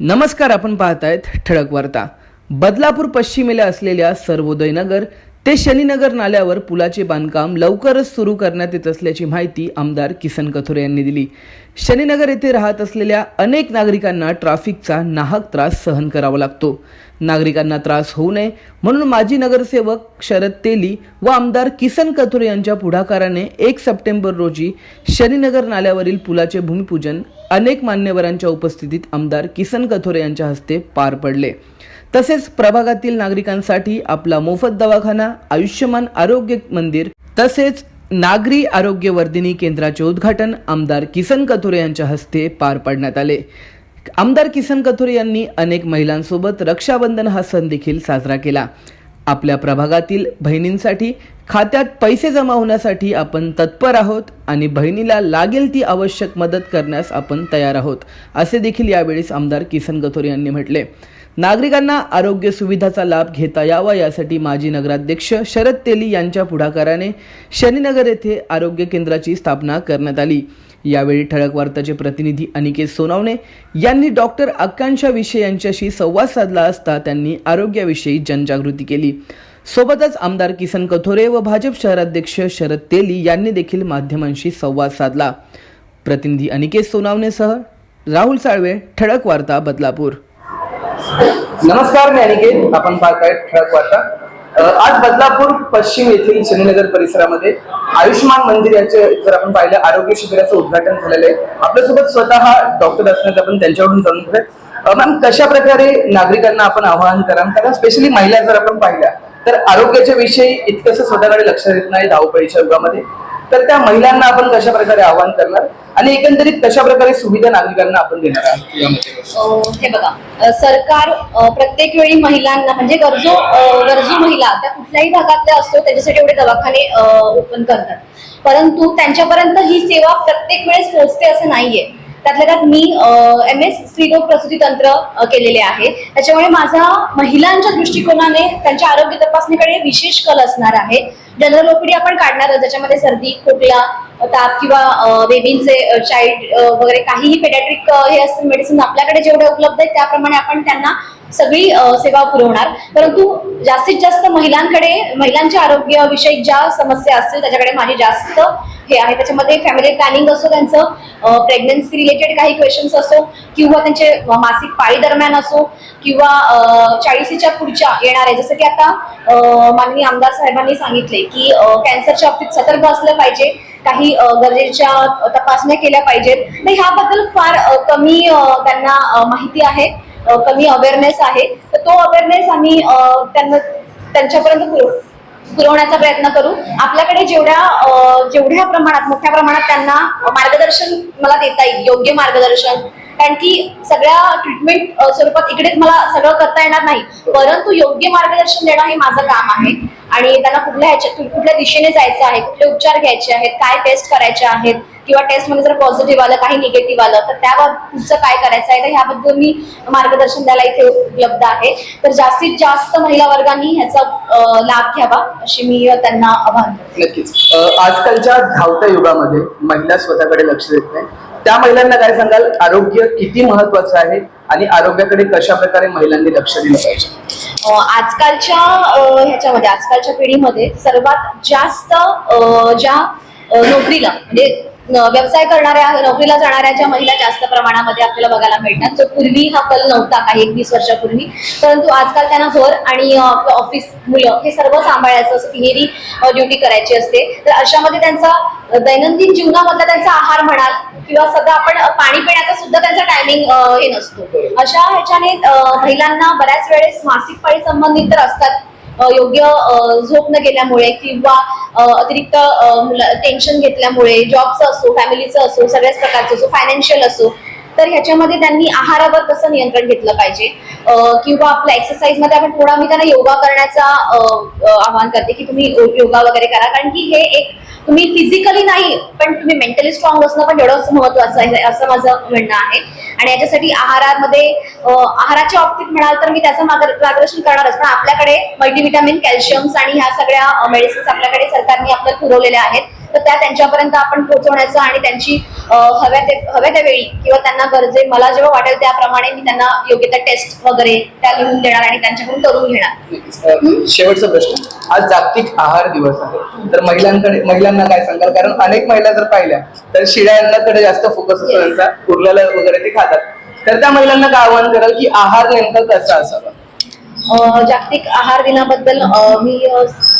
नमस्कार आपण पाहतायत ठळक वार्ता. बदलापूर पश्चिमेला असलेल्या सर्वोदय नगर ते शनीनगर नाल्यावर पुलाचे बांधकाम लवकरच सुरू करण्यात येत असल्याची माहिती आमदार किसन कथोरे यांनी दिली. शनीनगर येथे राहत असलेल्या अनेक नागरिकांना ट्रॅफिकचा नाहक त्रास सहन करावा लागतो. नागरिकांना त्रास होऊ नये म्हणून माजी नगरसेवक शरद तेली व आमदार किसन कथोरे यांच्या पुढाकाराने एक सप्टेंबर रोजी शनीनगर नाल्यावरील पुलाचे भूमिपूजन अनेक मान्यवरांच्या उपस्थितीत आमदार किसन कथोरे यांच्या हस्ते पार पडले. तसेच प्रभागातील नागरिकांसाठी आपला मोफत दवाखाना आयुष्यमान आरोग्य मंदिर तसेच नागरी आरोग्य वर्धिनी केंद्राचे उद्घाटन आमदार किसन कथोरे यांच्या हस्ते पार पाडण्यात आले. आमदार किसन कथोरे यांनी अनेक महिलांसोबत रक्षाबंधन हा सण देखील साजरा केला. आपल्या प्रभागातील बहिणींसाठी खात्यात पैसे जमा होण्यासाठी आपण तत्पर आहोत आणि बहिणीला लागेल ती आवश्यक मदत करण्यास आपण तयार आहोत असे देखील यावेळीस आमदार किसन कथोरे यांनी म्हटले. नागरिकांना आरोग्य सुविधाचा लाभ घेता यावा यासाठी माजी नगराध्यक्ष शरद तेली यांच्या पुढाकाराने शनीनगर येथे आरोग्य केंद्राची स्थापना करण्यात आली. यावेळी ठळक वार्ताचे प्रतिनिधी अनिकेत सोनावणे यांनी डॉक्टर आकांक्षा विषय यांच्याशी संवाद साधला असता त्यांनी आरोग्याविषयी जनजागृती केली. सोबतच आमदार किसन कथोरे व भाजप शहराध्यक्ष शरद तेली यांनी देखील माध्यमांशी संवाद साधला. प्रतिनिधी अनिकेत सोनावणेसह राहुल साळवे ठळक वार्ता बदलापूर. नमस्कार मी अनिकेत. आपण पाहताय ठळक वार्ता. आज बदलापूर पश्चिम येथील शनीनगर परिसरामध्ये आयुष्यमान मंदिर याचे जर आपण पाहिलं आरोग्य शिबिराचं उद्घाटन झालेलं आहे. आपल्यासोबत स्वतः डॉक्टर असण्यात आपण त्यांच्याकडून जाणून घेऊया. मॅम कशा प्रकारे नागरिकांना आपण आवाहन कराल? कारण स्पेशली महिला जर आपण पाहिल्या तर आरोग्याच्या विषयी इतकंसं स्वतःकडे लक्ष देत नाही धावपळीच्या युगामध्ये. तर त्या महिलांना आपण कशा प्रकारे आवाहन करणार? आणि एकंदरीत कशा प्रकारे सुविधा नागरिकांना आपण देणार आहोत हे बघा सरकार प्रत्येक वेळी महिलांना म्हणजे गरजू गरजू महिला त्या कुठल्याही भागातल्या असतो त्याच्यासाठी एवढे दवाखाने ओपन करतात. परंतु त्यांच्यापर्यंत ही सेवा प्रत्येक वेळेस पोहोचते असं नाहीये. त्यातल्या त्यात मी एम एस स्त्रीरोग प्रसूती तंत्र केलेले आहे. त्याच्यामुळे माझा महिलांच्या दृष्टिकोनाने त्यांच्या आरोग्य तपासणीकडे विशेष कल असणार आहे. जनरल ओपीडी आपण काढणार ज्याच्यामध्ये सर्दी खोकला ताप किंवा बेबींचे चाइल्ड वगैरे काहीही पेडॅट्रिक हे असतील मेडिसिन आपल्याकडे जेवढे उपलब्ध आहेत त्याप्रमाणे आपण त्यांना सगळी सेवा पुरवणार. परंतु जास्तीत जास्त महिलांकडे महिलांच्या आरोग्याविषयी ज्या समस्या असतील त्याच्याकडे माझी जास्त हे आहे. त्याच्यामध्ये फॅमिली प्लॅनिंग असो त्यांचं प्रेग्नन्सी रिलेटेड काही क्वेश्चन्स असो किंवा त्यांचे मासिक पाळी दरम्यान असो किंवा चाळीसीच्या पुढच्या येणारे जसं की आता माननीय आमदार साहेबांनी सांगितले की कॅन्सरच्या बाबतीत सतर्क असलं पाहिजे. काही गरजेच्या तपासण्या केल्या पाहिजेत. तर ह्याबद्दल फार कमी त्यांना माहिती आहे. कमी अवेअरनेस आहे. तर तो अवेअरनेस आम्ही त्यांना त्यांच्यापर्यंत पुरव पुरवण्याचा प्रयत्न करू. आपल्याकडे जेवढ्या जेवढ्या प्रमाणात मोठ्या प्रमाणात त्यांना मार्गदर्शन मला देता येईल योग्य मार्गदर्शन. कारण की सगळ्या ट्रीटमेंट स्वरूपात इकडेच मला सगळं करता येणार नाही. परंतु योग्य मार्गदर्शन देणं हे माझं काम आहे. आणि त्यांना कुठल्या ह्याच्या कुठल्या दिशेने जायचं आहे कुठले उपचार घ्यायचे आहेत काय टेस्ट करायचे आहेत किंवा टेस्टमध्ये जर पॉझिटिव्ह आलं काही निगेटिव्ह आलं तर त्यावर पुढचं काय करायचं आहे तर ह्याबद्दल मी मार्गदर्शन द्यायला इथे उपलब्ध आहे. तर जास्तीत जास्त महिला वर्गांनी ह्याचा लाभ घ्यावा अशी मी त्यांना आवाहन नक्कीच. आजकालच्या धावत्या युगामध्ये महिला स्वतःकडे लक्ष देत नाही त्या महिलांना काय सांगाल? आरोग्य किती महत्वाचं आहे आणि आरोग्याकडे कशा प्रकारे महिलांनी लक्ष दिलं पाहिजे? आजकालच्या ह्याच्यामध्ये आजकालच्या पिढीमध्ये सर्वात जास्त ज्या नोकरीला म्हणजे व्यवसाय करणाऱ्या नोकरीला जाणाऱ्या ज्या महिला जास्त प्रमाणामध्ये आपल्याला बघायला मिळतात. जो पूर्वी हा कल नव्हता काही एक वीस वर्षापूर्वी. परंतु आजकाल त्यांना घर आणि आपलं ऑफिस मुलं हे सर्व सांभाळायचं असं तिहेरी ड्युटी करायची असते. तर अशामध्ये त्यांचा दैनंदिन जीवनामधला त्यांचा आहार म्हणाल किंवा सगळं आपण पाणी पिण्याचा सुद्धा त्यांचा टायमिंग हे नसतो. अशा ह्याच्याने महिलांना बऱ्याच वेळेस मासिक पाळी संबंधित तर असतात. योग्य झोप न गेल्यामुळे किंवा अतिरिक्त टेन्शन घेतल्यामुळे जॉबचं असो फॅमिलीचं असो सगळ्याच प्रकारचं असो फायनान्शियल असो तर ह्याच्यामध्ये त्यांनी आहारावर कसं नियंत्रण घेतलं पाहिजे? किंवा आपल्या एक्सरसाइजमध्ये आपण थोडा मी त्यांना योगा करण्याचा आवाहन करते की तुम्ही योगा वगैरे करा. कारण की हे एक तुम्ही फिजिकली नाही पण तुम्ही मेंटली स्ट्रॉंग असणं पण एवढंच महत्वाचं आहे असं माझं म्हणणं आहे. आणि याच्यासाठी आहारामध्ये आहाराच्या बाबतीत म्हणाल तर मी त्याचं मार्गदर्शन करणारच. पण आपल्याकडे मल्टीव्हिटॅमिन कॅल्शियम्स आणि ह्या सगळ्या मेडिसिन्स आपल्याकडे सरकारने आपल्याला पुरवलेल्या आहेत. त्या त्यांच्यापर्यंत आपण पोहोचवण्याचं आणि त्यांची हव्या ते हव्या त्या वेळी किंवा त्यांना गरजे मला जेव्हा वाटेल त्याप्रमाणे मी त्यांना योग्य त्या टेस्ट वगैरे त्या लिहून देणार आणि त्यांच्याकडून करून घेणार. शेवटचा प्रश्न. आज जागतिक आहार दिवस आहे. तर महिलांकडे महिलांना काय सांगाल? कारण अनेक महिला जर पाहिल्या तर शिळ्यांकडे जास्त फोकस असतो. त्यांचा उरलेलं वगैरे ते खातात. तर त्या महिलांना काय आवाहन कराल की आहार नेमका कसा असावा? जागतिक आहार दिनाबद्दल मी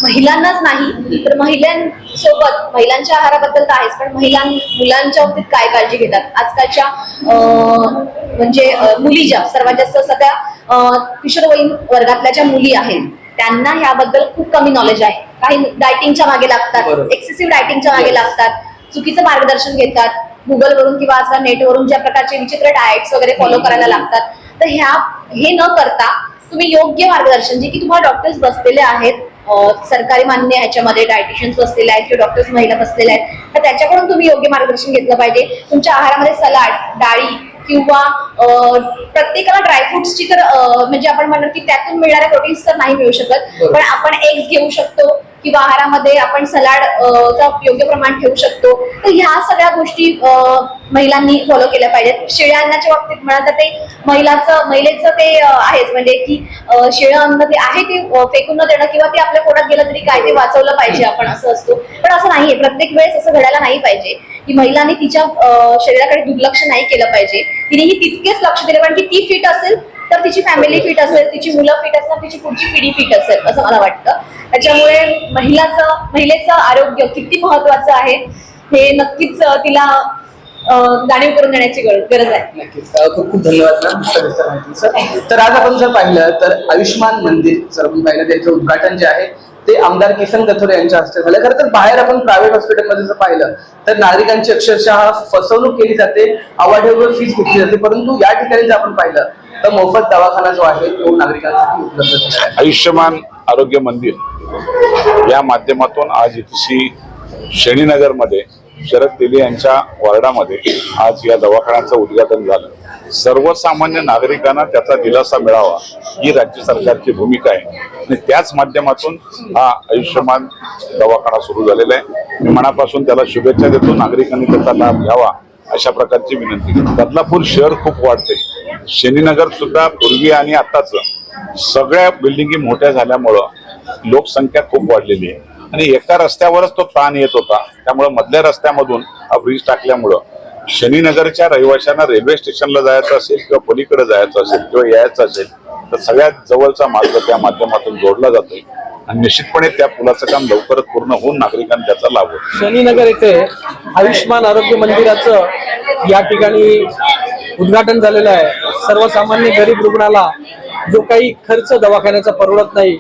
महिलांनाच नाही तर महिलांसोबत महिलांच्या आहाराबद्दल तर आहेच पण महिलां मुलांच्या बाबतीत काय काळजी घेतात आजकालच्या म्हणजे मुली ज्या सर्वात जास्त अं, किशोरवयीन वर्गातल्या ज्या मुली आहेत त्यांना ह्याबद्दल खूप कमी नॉलेज आहे काही डायटिंगच्या मागे लागतात. एक्सेसिव्ह डायटिंगच्या मागे. लागतात चुकीचं मार्गदर्शन घेतात गुगलवरून किंवा आजकाल नेटवरून ज्या प्रकारचे विचित्र डाएट्स वगैरे फॉलो करायला लागतात तर ह्या हे न करता तुम्ही योग्य मार्गदर्शन जे की तुम्हाला डॉक्टर्स बसलेले आहेत सरकारी मान्य ह्याच्यामध्ये डायटिशियन्स बसलेले आहेत किंवा डॉक्टर्स महिला बसलेल्या आहेत तर त्याच्याकडून तुम्ही योग्य मार्गदर्शन घेतलं पाहिजे तुमच्या आहारामध्ये सलाड डाळी किंवा प्रत्येकाला ड्रायफ्रुट्सची तर म्हणजे आपण म्हणतो की त्यातून मिळणाऱ्या प्रोटीन्स तर नाही मिळू शकत. पण आपण एग्स घेऊ शकतो किंवा आहारामध्ये आपण सलाड चा योग्य प्रमाण ठेवू शकतो. तर ह्या सगळ्या गोष्टी महिलांनी फॉलो केल्या पाहिजेत. शेळ्या अन्नाच्या बाबतीत म्हणा तर ते महिलाचं महिलेचं ते आहेच. म्हणजे की अं, शिळं अन्न ते आहे ते फेकून न देणं किंवा ते आपल्या पोटात गेलं तरी काय ते वाचवलं पाहिजे आपण असं असतो. पण असं नाहीये. प्रत्येक वेळेस असं घडायला नाही पाहिजे. की महिलांनी तिच्या शरीराकडे दुर्लक्ष नाही केलं पाहिजे. तिनेही तितकेच लक्ष दिले. कारण की ती फिट असेल तिची फॅमिली फिट असेल तिची मुलं फिट असणार तिची पुढची पिढी फिट असेल असं मला वाटतं. त्याच्यामुळे महिलाचं महिलेचं आरोग्य किती महत्वाचं आहे हे नक्कीच तिला जाणीव करून देण्याची गर- गरज आहे. नक्कीच. खूप खूप धन्यवाद मॅम. तर आज आपण जर पाहिलं तर आयुष्यमान मंदिर जर आपण पाहिलं त्याचं उद्घाटन जे आहे ते आमदार किसन कथोरे यांच्या हस्ते झालं. खरं तर बाहेर आपण प्रायव्हेट हॉस्पिटलमध्ये जर पाहिलं तर नागरिकांची अक्षरशः फसवणूक केली जाते अवाढव्य फीस घेतली जाते. परंतु या ठिकाणी जर आपण पाहिलं तर मोफत दवाखाना जो आहे तो नागरिकांसाठी उपलब्ध आयुष्यमान आरोग्य मंदिर या माध्यमातून आज इथशी शनीनगरमध्ये शरद तेली यांच्या वॉर्डामध्ये आज या दवाखान्याचं उद्घाटन झालं. सर्वसामान्य नागरिकांना त्याचा दिलासा मिळावा ही राज्य सरकारची भूमिका आहे. आणि त्याच माध्यमातून हा आयुष्यमान दवाखाना सुरू झालेला आहे. मी मनापासून त्याला शुभेच्छा देतो. नागरिकांनी त्याचा लाभ घ्यावा अशा प्रकारची विनंती बदलापूर शहर खूप वाढते शनीनगर सुद्धा पूर्वी आणि आताच सगळ्या बिल्डिंगी मोठ्या झाल्यामुळं लोकसंख्या खूप वाढलेली आहे. आणि एका रस्त्यावरच तो ताण येत होता. त्यामुळं मधल्या रस्त्यामधून हा ब्रिज टाकल्यामुळं शनीनगरच्या रहिवाशांना रेल्वे स्टेशनला जायचं असेल किंवा पलीकडे जायचं असेल किंवा यायचं असेल तर सगळ्यात जवळचा मार्ग त्या माध्यमातून जोडला जातोय. आणि निश्चितपणे त्या पुलाचं काम लवकरच पूर्ण होऊन नागरिकांना त्याचा लाभ होतो शनीनगर येथे आयुष्यमान आरोग्य मंदिराचं या ठिकाणी उद्घाटन झालेलं आहे. सर्वसामान्य गरीब रुग्णाला जो काही खर्च दवाखान्याचा परवडत नाही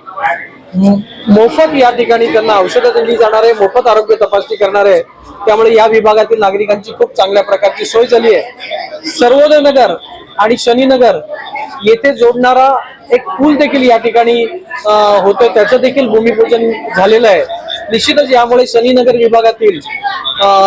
मोफत या ठिकाणी त्यांना औषधं दिली जाणार आहे मोफत आरोग्य तपासणी करणार आहे. त्यामुळे या विभागातील नागरिकांची खूप चांगल्या प्रकारची सोय झाली आहे. सर्वोदय नगर आणि शनीनगर येथे जोडणारा एक पूल देखील या ठिकाणी होतो त्याचं देखील भूमिपूजन झालेलं आहे. निश्चितच यामुळे शनीनगर विभागातील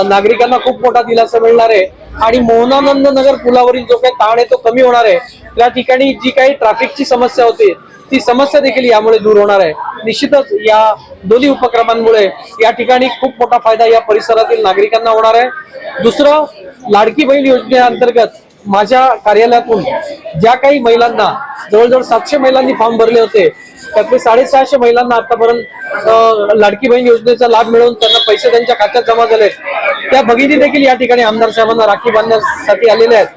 नागरिकांना खूप मोठा दिलासा मिळणार आहे. आणि मोहनानंद नगर पुलावरील जो काही ताण आहे तो कमी होणार आहे. त्या ठिकाणी जी काही ट्रॅफिकची समस्या होती ती समस्या देखील यामुळे दूर होणार आहे. निश्चितच या दोन्ही उपक्रमांमुळे या ठिकाणी खूप मोठा फायदा या परिसरातील नागरिकांना होणार आहे. दुसरं लाडकी बहीण योजनेअंतर्गत माझ्या कार्यालयातून ज्या काही महिलांना जवळजवळ सातशे महिलांनी फॉर्म भरले होते त्यातली साडेसहाशे महिलांना आतापर्यंत लाडकी बहीण योजनेचा लाभ मिळवून त्यांना पैसे त्यांच्या खात्यात जमा झाले त्या भगिनी देखील या ठिकाणी आमदार साहेबांना राखी बांधण्यासाठी आलेल्या आहेत.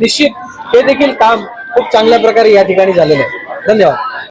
निश्चित हे देखील काम खूप चांगल्या प्रकारे या ठिकाणी झालेलं आहे. धन्यवाद.